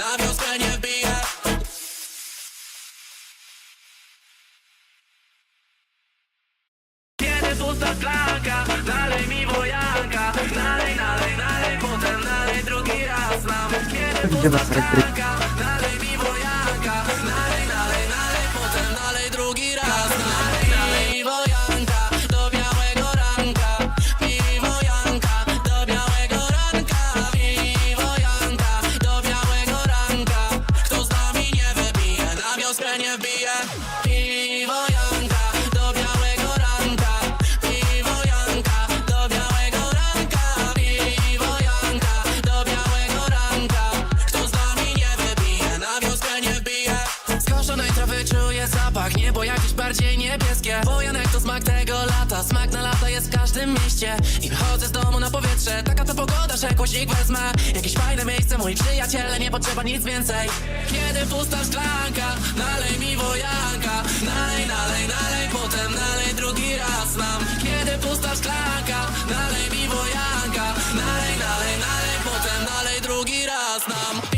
and I've tym mieście I wychodzę z domu na powietrze Taka to pogoda, że głośnik wezmę. Jakieś fajne miejsce, mój przyjaciele Nie potrzeba nic więcej. Kiedy pusta szklanka, nalej mi wojanka. Nalej, nalej, nalej, potem nalej drugi raz nam Kiedy pusta szklanka, nalej mi wojanka. Nalej, nalej, nalej, potem nalej drugi raz nam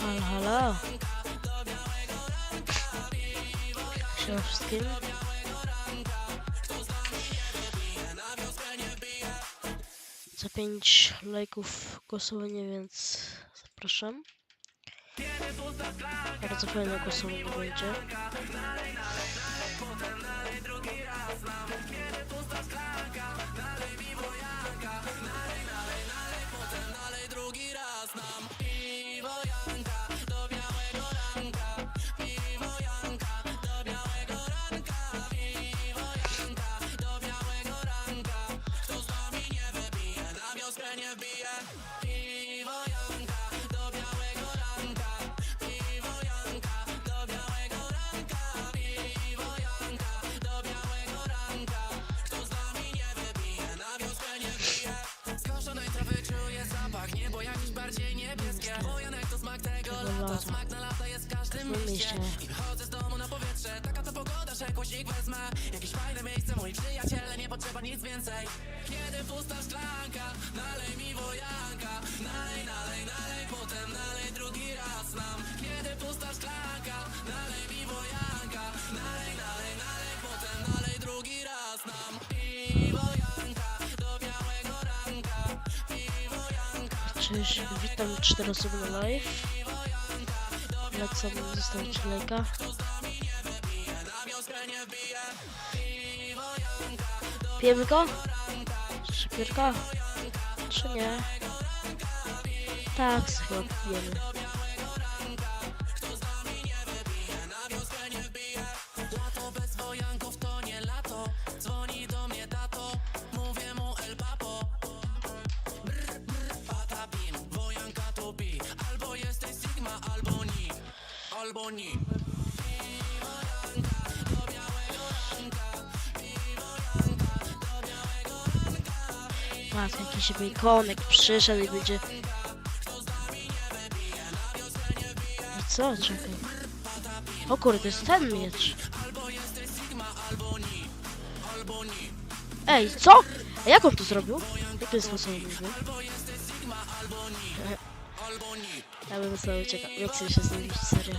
Halo, halo. Siema wszystkim. Za 5 lajków głosowanie, więc zapraszam. Bardzo fajne głosowanie będzie. swym mieście I wychodzę z domu na powietrze. Taka to pogoda, że głośnik wezmę. Jakieś fajne miejsce, moi przyjaciele Nie potrzeba nic więcej. Kiedy pusta szklanka Nalej mi wojanka. Nalej, nalej, nalej Potem nalej drugi raz nam Kiedy pusta szklanka Nalej mi wojanka. Nalej, nalej, nalej Potem nalej drugi raz nam I wojanka Do białego ranka. I wojanka Cześć, witam cztery osoby na live. Lecę zostawić lajka. Pijemy go? Szybierka? Czy nie? Tak, chyba pijemy. Patrz, jakiś bejkonek przyszedł i będzie... I co? Czekaj. O kurde, jest ten miecz. Ej, co? A jak on to zrobił? Jakim sposobem mówił? Ja bym sobie uciekał. Nie chcę się zrobić, serio.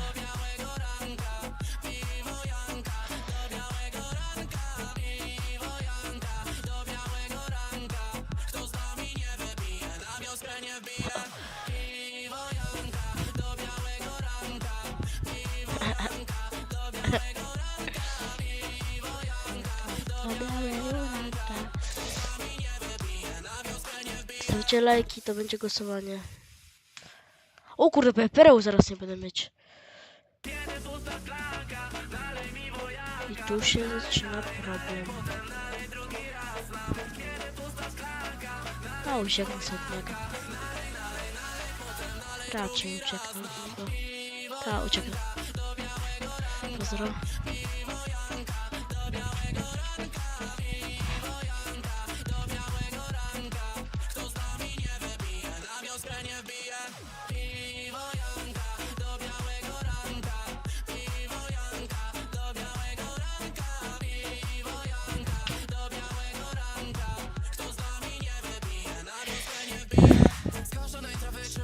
Stawcie lajki, to będzie głosowanie. O kurde, pereł zaraz nie będę mieć. I tu się zaczyna problem. Ucieknę sobie od niego. Raczej ucieknę. Ta, ucieknę. Pozdro.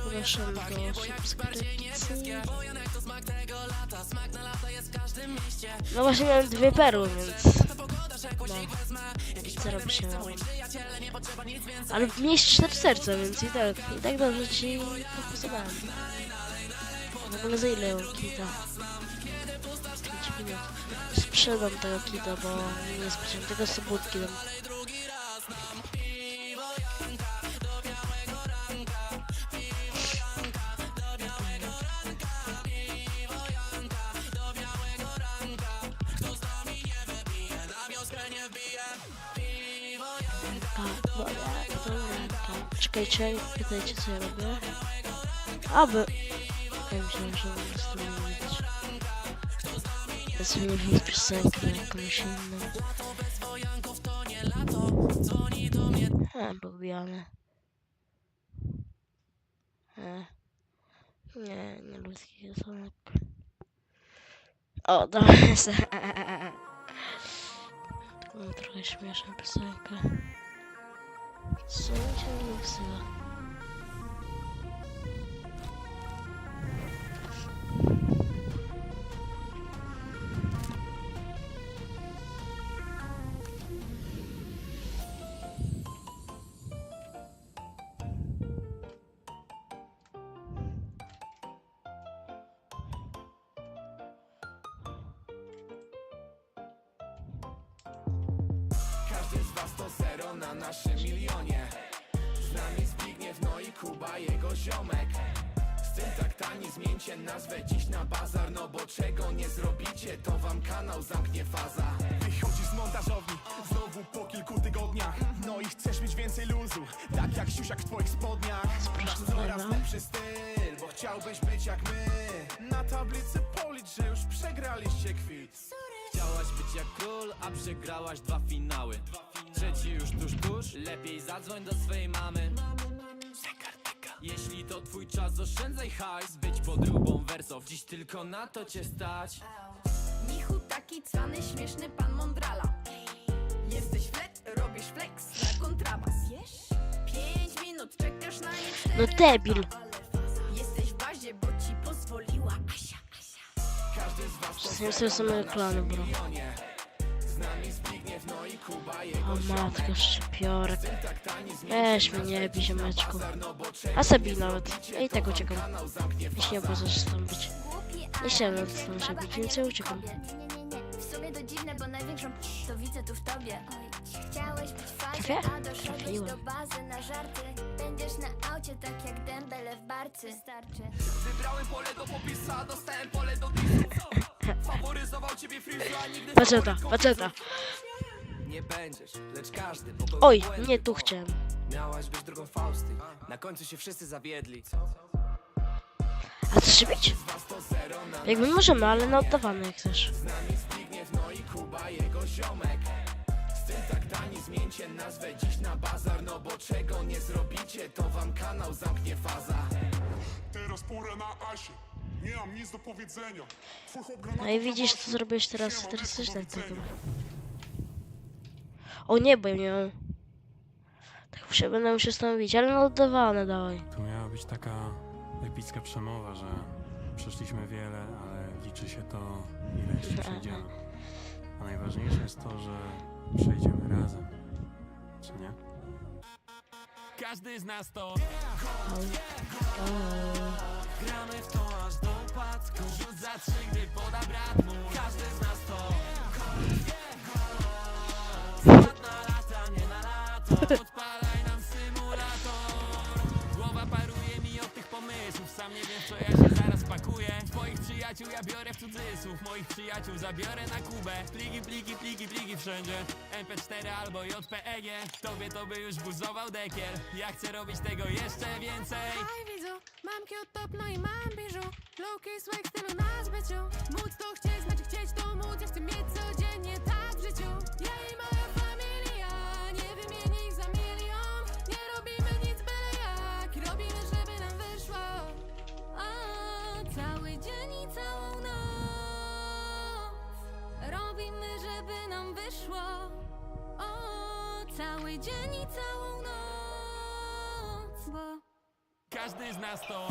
Proszę do subskrypcji. No właśnie miałem dwie perły, więc... No. Co robi się? Ale miałeś cztery serca, więc i tak, i tak dobrze ci popisałem. W ogóle za ile kita? 5 minut. Sprzedam tego kita, bo nie sprzedam tego sobotki dam. Czekajcie, pytajcie co ja robię. Aby... Ja myślałem, że z tym mówić. Ja sobie nie piosenkę jakąś inną. A, lubiane. E. Nie, nie takich piosenek. O, dobra, trochę śmieszna piosenka. Co mi się nie wsyła? To zero na naszym milionie. Z nami Zbigniew, no i Kuba, jego ziomek. Styl tak tani, zmieńcie nazwę dziś na bazar No bo czego nie zrobicie, to wam kanał zamknie faza. Wychodzisz z montażowni, znowu po kilku tygodniach. No i chcesz mieć więcej luzu, tak jak siusiak w twoich spodniach. Masz coraz lepszy styl, bo chciałbyś być jak my. Na tablicy policz, że już przegraliście kwit. Chciałaś być jak król, a przegrałaś dwa finały Trzeci już tuż, tuż, lepiej zadzwoń do swojej mamy. Jeśli to twój czas, oszczędzaj hajs. Być podróbą wersów, dziś tylko na to cię stać. Michu tak taki cwany, śmieszny pan Mondrala. Jesteś flet, robisz flex na kontrabas. Wiesz? Pięć minut czekasz na nie cztery No debil. Jesteś w bazie, bo ci pozwoliła Asia, Asia. Z nim są same klany, bro. O matko, szczypiorek. Weź mnie, nie bij ziomeczku. A Sabi nawet. Ja i tak uciekam. Jeśli nie tam być. Nie chciałem nawet bić, więc ja uciekam. W sumie to dziwne, bo to być. Będziesz na aucie tak jak dębele w barce. Starczy. Wybrałem pole do dostałem pole do Faworyzował ciebie frizu, a nigdy Paceta, paceta. Nie będziesz, lecz każdy Oj, nie tu chciałem. Miałaś być drugą Fausty Na końcu się wszyscy zawiedli A chcesz się bić? Jakby możemy, ale na oddawane jak chcesz. Teraz pora na Asię. Nie mam nic do powiedzenia. Na No i widzisz co zrobiłeś teraz, teraz też tak tego. O nie, bo mam. Tak się będę musiał stanowić, ale na oddawane dawaj. To miała być taka epicka przemowa, że przeszliśmy wiele, ale liczy się to, ile jeszcze przejdziemy. A najważniejsze jest to, że przejdziemy razem. Czy nie? Każdy z nas to Gramy w to aż do upadku Rzut za trzy, gdy poda brat mu Każdy z nas Sam nie wiem co ja się zaraz pakuję Twoich przyjaciół ja biorę w cudzysłów Moich przyjaciół zabiorę na Kubę Pliki, pliki, pliki, pliki wszędzie MP4 albo JPEG Tobie to by już buzował dekiel Ja chcę robić tego jeszcze więcej Hej widzu, mam cute top, no i mam biżu. Low-key swag stylu na zbyciu. Móc to chcieć, znaczy chcieć to móc. Ja chcę mieć codziennie tak w życiu wyszło o, Cały dzień i całą noc Bo Każdy z nas to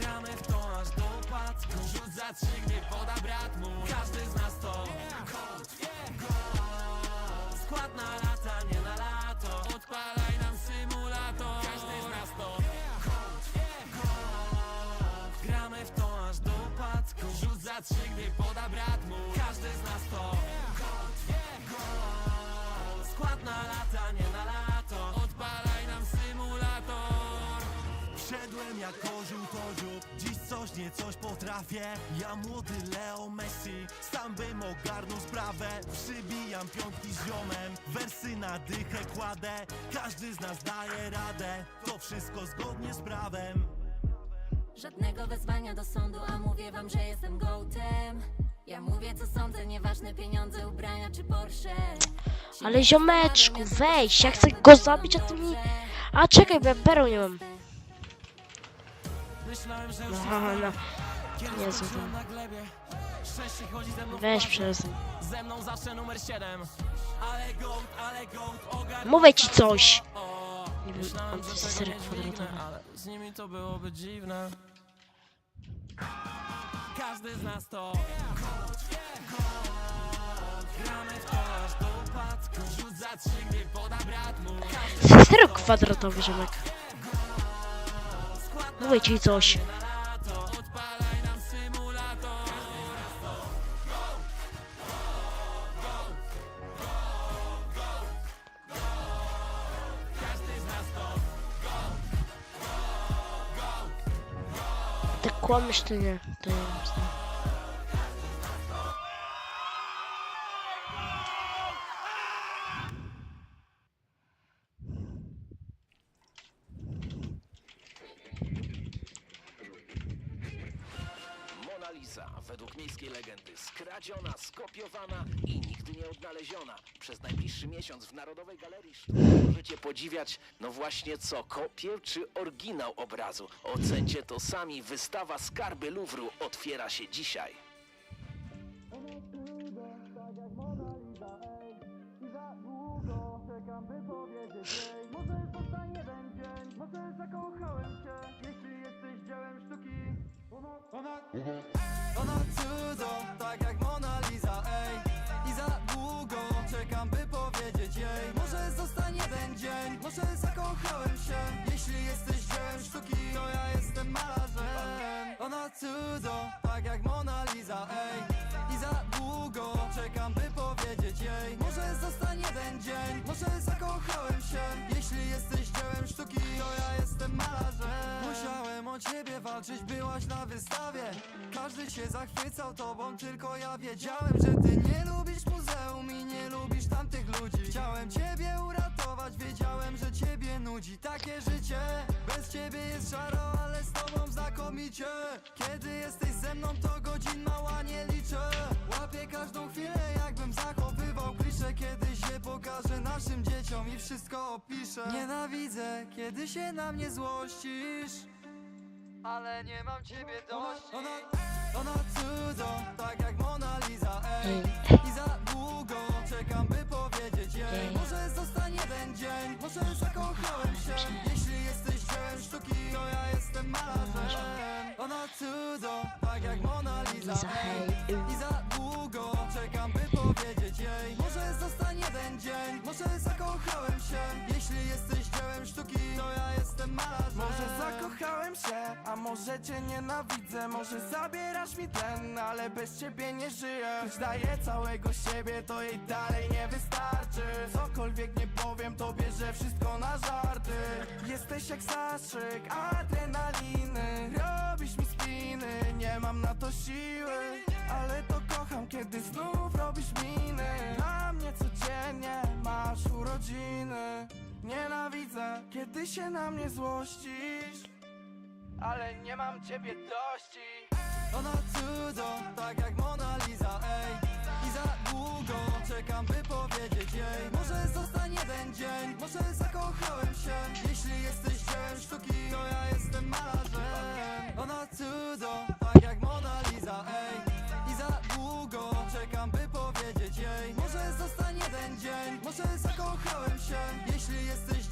Gramy w to aż do upadku Rzut za trzy, gdy poda brat Dziś coś nie coś potrafię Ja młody Leo Messi Sam bym ogarnął sprawę Przybijam piątki z ziomem Wersy na dychę kładę Każdy z nas daje radę To wszystko zgodnie z prawem Żadnego wezwania do sądu, a mówię wam, że jestem gołtem. Ja mówię co sądzę, nieważne pieniądze, ubrania czy Porsche. Ale ziomeczku, weź, ja chcę go zabić, a ty mi... A czekaj, bo ja nie mam. Myślałem, że No, już no. Kiedy Jezu, skoczyłem to- na glebie Szczęście chodzi ze mną w Weź parze. przez... Ze mną zawsze numer 7 Ale gołd, ale gołd ogarnął Mówię ci coś! o, Nie wiem, Myślałem, mam że coś tego serek nie dźwignę, kwadratowy. ale z nimi to byłoby dziwne Każdy z nas to Gramy w to aż do upadku Rzut za trzy, gdy poda brat mu Każdy kwadratowy ziomek. Mówię ci coś. na lato Odpalaj nam symulator Każdy z miejskiej legendy, skradziona, skopiowana i nigdy nie odnaleziona. Przez najbliższy miesiąc w Narodowej Galerii Sztuki możecie podziwiać, no właśnie co, kopię czy oryginał obrazu. Ocencie to sami, wystawa Skarby Luwru otwiera się dzisiaj. Może zostanie jeden dzień, może zakochałem się Jeśli Ona, cudo, tak jak Mona Lisa, ej. I za długo czekam, by powiedzieć jej. Może zostanie jeden dzień, może zakochałem się. Jeśli jesteś dziełem sztuki, to ja jestem malarzem. Ona cudo, tak jak Mona Lisa, ej. I za długo czekam, by powiedzieć jej. Może zostanie jeden dzień, może zakochałem Jeśli jesteś dziełem sztuki, to ja jestem malarzem. Musiałem o ciebie walczyć, byłaś na wystawie. Każdy się zachwycał tobą, tylko ja wiedziałem, że ty nie lubisz muzeum i nie lubisz tamtych ludzi. Chciałem ciebie wiedziałem, że ciebie nudzi takie życie. Bez ciebie jest szaro, ale z tobą znakomicie. Kiedy jesteś ze mną, to godzin mała nie liczę. Łapię każdą chwilę, jakbym zachowywał klisze. Kiedyś się pokażę naszym dzieciom i wszystko opiszę. Nienawidzę, kiedy się na mnie złościsz. Ale nie mam ciebie dość. Ona, ona cudo, tak jak Mona Lisa, ej tak jak Mona Lisa, hej, y. I za długo czekam, by powiedzieć jej Może zostanie jeden dzień, może zakochałem się. Jeśli jesteś dziełem sztuki, to ja jestem malarzem Może zakochałem się, a może cię nienawidzę. Może zabierasz mi ten, ale bez ciebie nie żyję. Choć daję całego siebie, to jej dalej nie wystarczy. Cokolwiek nie powiem tobie, że wszystko na żarty. Jesteś jak zastrzyk adrenaliny Nie mam na to siły Ale to kocham, kiedy znów robisz miny. Dla mnie codziennie masz urodziny. Nienawidzę, kiedy się na mnie złościsz Ale nie mam ciebie dości. Ona cudo, tak jak Mona Lisa, ej i za długo Czekam by powiedzieć jej. Może zostanie jeden dzień Może zakochałem się. Jeśli jesteś dziełem sztuki To ja jestem malarzem Ona cudo Tak jak Mona Lisa ej. I za długo Czekam by powiedzieć jej. Może zostanie jeden dzień Może zakochałem się. Jeśli jesteś